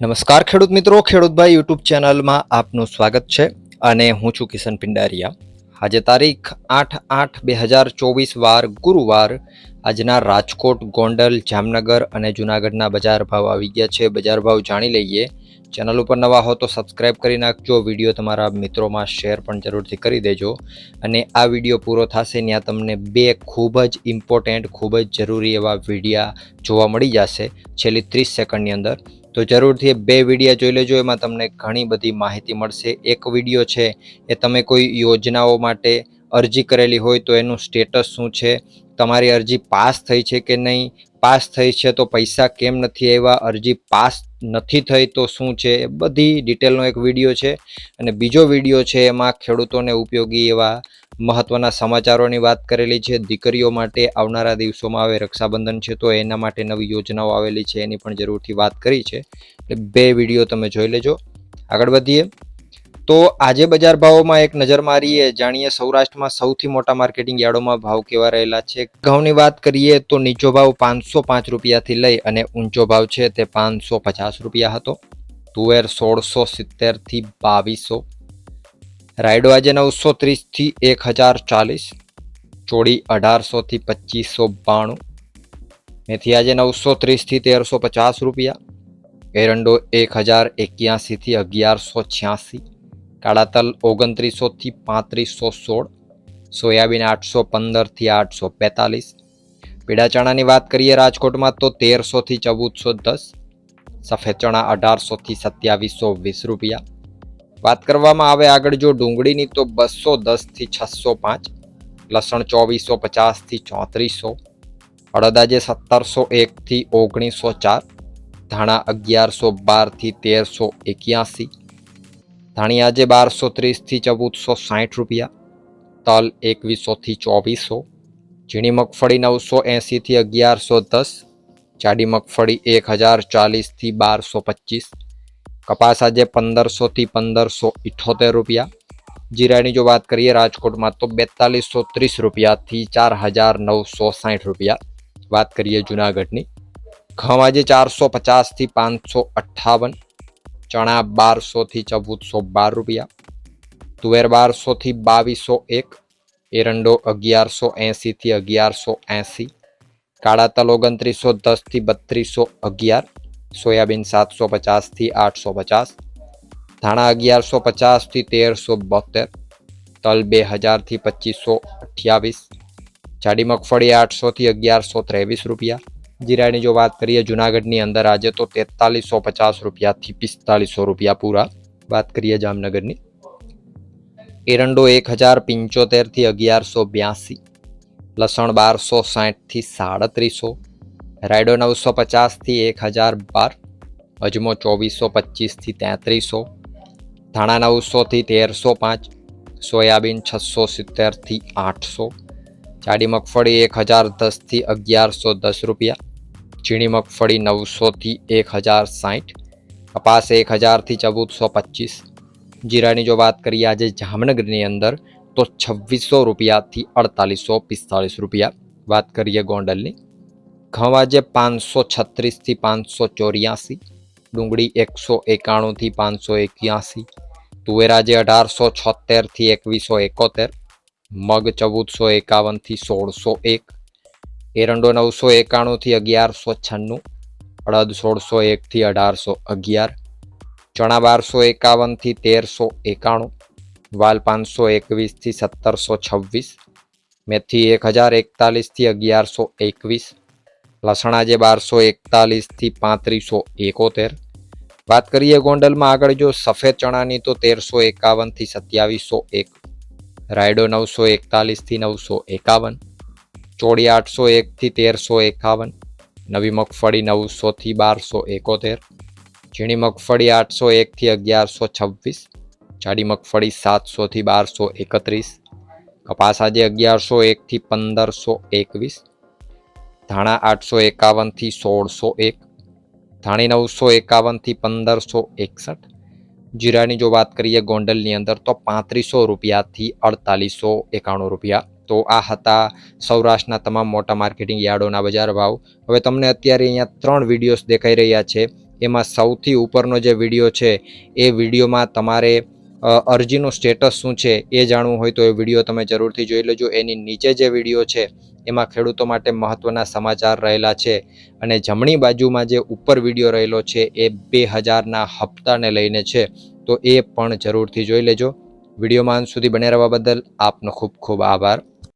નમસ્કાર ખેડૂત મિત્રો ખેડૂતભાઈ યુટ્યુબ ચેનલમાં આપનું સ્વાગત છે અને હું છું કિશન પિંડારિયા. આજે તારીખ આઠ આઠ બે હજાર ચોવીસ વાર ગુરુવાર આજના રાજકોટ, ગોંડલ, જામનગર અને જુનાગઢના બજાર ભાવ આવી ગયા છે. બજાર ભાવ જાણી લઈએ. ચેનલ ઉપર નવા હો તો સબસ્ક્રાઇબ કરી નાખજો. વીડિયો તમારા મિત્રોમાં શેર પણ જરૂરથી કરી દેજો અને આ વીડિયો પૂરો થશે ત્યાં તમને બે ખૂબ જ ઇમ્પોર્ટન્ટ ખૂબ જ જરૂરી એવા વિડીયા જોવા મળી જશે છેલ્લી ત્રીસ સેકન્ડની અંદર. તો જરૂરથી બે વિડીયા જોઈ લેજો. એમાં તમને ઘણી બધી માહિતી મળશે. એક વીડિયો છે એ તમે કોઈ યોજનાઓ માટે અરજી કરેલી હોય તો એનું સ્ટેટસ શું છે? તમારી અરજી પાસ થઈ છે કે નહીં? પાસ થઈ છે તો પૈસા કેમ નથી આવ્યા? અરજી પાસ નથી થઈ તો શું છે? એ બધી ડિટેલનો એક વીડિયો છે. અને બીજો વીડિયો છે એમાં ખેડૂતોને ઉપયોગી એવા મહત્વના સમાચારોની વાત કરેલી છે. દીકરીઓ માટે આવનારા દિવસોમાં હવે રક્ષાબંધન છે, તો એના માટે નવી યોજનાઓ આવેલી છે, એની પણ જરૂરથી વાત કરી છે. એટલે બે વીડિયો તમે જોઈ લેજો. આગળ વધીએ. તો આજે બજાર ભાવોમાં એક નજર મારીએ, જાણીએ સૌરાષ્ટ્રમાં સૌથી મોટા માર્કેટિંગ યાર્ડોમાં ભાવ કેવા રહેલા છે. ઘઉંની વાત કરીએ, તો નીચો ભાવ પાંચસો પાંચ રૂપિયાથી લઈ અને ઊંચો ભાવ છે તે પાંચસો પચાસ રૂપિયા હતો. તુવેર સોળસો સિત્તેરથી બાવીસો. રાયડો આજે નવસો ત્રીસથી એક હજાર ચાલીસ ચોડી અઢારસોથી પચીસો બાણું, મેથી આજે નવસો ત્રીસથી તેરસો પચાસ રૂપિયા, એરંડો એક હજાર એક્યાસીથી અગિયારસો છ્યાસી કાળા તલ ઓગણત્રીસોથી પાંત્રીસો સોળ, સોયાબીન આઠસો પંદરથી આઠસો બેતાલીસ પીળા ચણાની વાત કરીએ રાજકોટમાં તો તેરસોથી ચૌદસો દસ, સફેદ ચણા અઢારસોથી સત્યાવીસો વીસ રૂપિયા વાત કરવામાં આવે આગળ જો ડુંગળીની તો બસો દસથી છસો પાંચ, લસણ ચોવીસો પચાસથી ચોત્રીસો અડદાજે સત્તરસો એકથી ઓગણીસો ચાર, ધાણા અગિયારસો બારથી તેરસો એક્યાસી, ધાણી આજે બારસો ત્રીસથી ચૌદસો સાઠ રૂપિયા, તલ એકવીસોથી ચોવીસો, ઝીણી મગફળી નવસો એંસીથી અગિયારસો દસ, જાડી મગફળી એક હજાર ચાલીસથી બારસો પચીસ કપાસ આજે પંદરસોથી પંદરસો ઇઠોતેર રૂપિયા. જીરાની જો વાત કરીએ, રાજકોટમાં તો બેતાલીસો ત્રીસ રૂપિયાથી ચાર હજાર નવસો સાઠ રૂપિયા. વાત કરીએ જુનાગઢની. ઘઉં આજે ચારસો પચાસથી પાંચસો અઠ્ઠાવન. ચણા બારસોથી ચૌદસો બાર રૂપિયા. તુવેર બારસોથી બાવીસો એક. એરંડો અગિયારસો એંસીથી અગિયારસો એંસી. કાળા તલ ઓગણત્રીસો દસથી બત્રીસો અગિયાર. સોયાબીન સાતસો પચાસથી આઠસો પચાસ, ધાણા અગિયારસો પચાસથી તેરસો બોતેર તલ બે હજારથી પચીસો અઠ્યાવીસ, જાડી મગફળી આઠસોથી અગિયારસો ત્રેવીસ રૂપિયા. જીરાની જો વાત કરીએ, જુનાગઢની અંદર આજે તો તેતાલીસો પચાસ રૂપિયાથી પિસ્તાલીસો રૂપિયા પૂરા. વાત કરીએ જામનગરની. એરંડો એક હજાર પંચોતેરથી અગિયારસો બ્યાસી, લસણ બારસો સાઠથી સાડત્રીસો રાયડો નવસો પચાસથી એક હજાર બાર, અજમો ચોવીસો પચીસથી તેત્રીસો, ધાણા નવસોથી તેરસો પાંચ, સોયાબીન છસો સિત્તેરથી આઠસો, જાડી મગફળી એક હજાર દસથી અગિયારસો દસ રૂપિયા, ઝીણી મગફળી નવસોથી એક હજાર સાઠ, કપાસ એક હજારથી ચૌદસો પચીસ, જીરાની જો વાત કરીએ આજે જામનગરની અંદર તો છવ્વીસો રૂપિયાથી અડતાલીસો પિસ્તાળીસ રૂપિયા વાત કરીએ ગોંડલની. ઘઉં આજે પાંચસો છત્રીસથી પાંચસો ચોર્યાસી, ડુંગળી એકસો એકાણુંથી પાંચસો એક્યાસી, તુવેર આજે અઢારસો છોતેરથી એકવીસો એકોતેર, મગ ચૌદસો એકાવનથી સોળસો એક, એરંડો નવસો એકાણુંથી અગિયારસો છન્નું, અડદ સોળસો એકથી અઢારસો અગિયાર, ચણા બારસો એકાવનથી તેરસો એકાણું, વાલ પાંચસો એકવીસથી સત્તરસો છવ્વીસ, મેથી એક હજાર એકતાલીસથી અગિયારસો એકવીસ લસણ જે બારસો એકતાલીસથી પાંત્રીસો એકોતેર. વાત કરીએ ગોંડલમાં આગળ, જો સફેદ ચણાની તો તેરસો એકાવનથી સત્યાવીસો એક. રાયડો નવસો એકતાલીસથી નવસો એકાવન. ચોડી આઠસો એકથી તેરસો એકાવન. નવી મગફળી નવસોથી બારસો એકોતેર. ઝીણી મગફળી આઠસો એકથી અગિયારસો છવ્વીસ. જાડી મગફળી સાતસોથી બારસો એકત્રીસ. કપાસ આજે અગિયારસો એકથી પંદરસો એકવીસ. ધાણા આઠસો એકાવનથી સોળસો એક, ધાણી નવસો એકાવનથી પંદરસો એકસઠ, જીરાની જો વાત કરીએ ગોંડલની અંદર તો પાંત્રીસો રૂપિયાથી અડતાલીસો એકાણું રૂપિયા. તો આ હતા સૌરાષ્ટ્રના તમામ મોટા માર્કેટિંગ યાર્ડોના બજાર ભાવ. હવે તમને અત્યારે અહીંયા ત્રણ વિડીયોઝ દેખાઈ રહ્યા છે. એમાં સૌથી ઉપરનો જે વીડિયો છે, એ વિડીયોમાં તમારે અરજીનું સ્ટેટસ શું છે એ જાણવું હોય તો એ વીડિયો તમે જરૂરથી જોઈ લેજો. એની નીચે જે વીડિયો છે એમાં ખેડૂતો માટે મહત્ત્વના સમાચાર રહેલા છે. અને જમણી બાજુમાં જે ઉપર વીડિયો રહેલો છે એ બે હજારના હપ્તાને લઈને છે. તો એ પણ જરૂરથી જોઈ લેજો. વિડીયોમાં અંત સુધી બને રહેવા બદલ આપનો ખૂબ ખૂબ આભાર.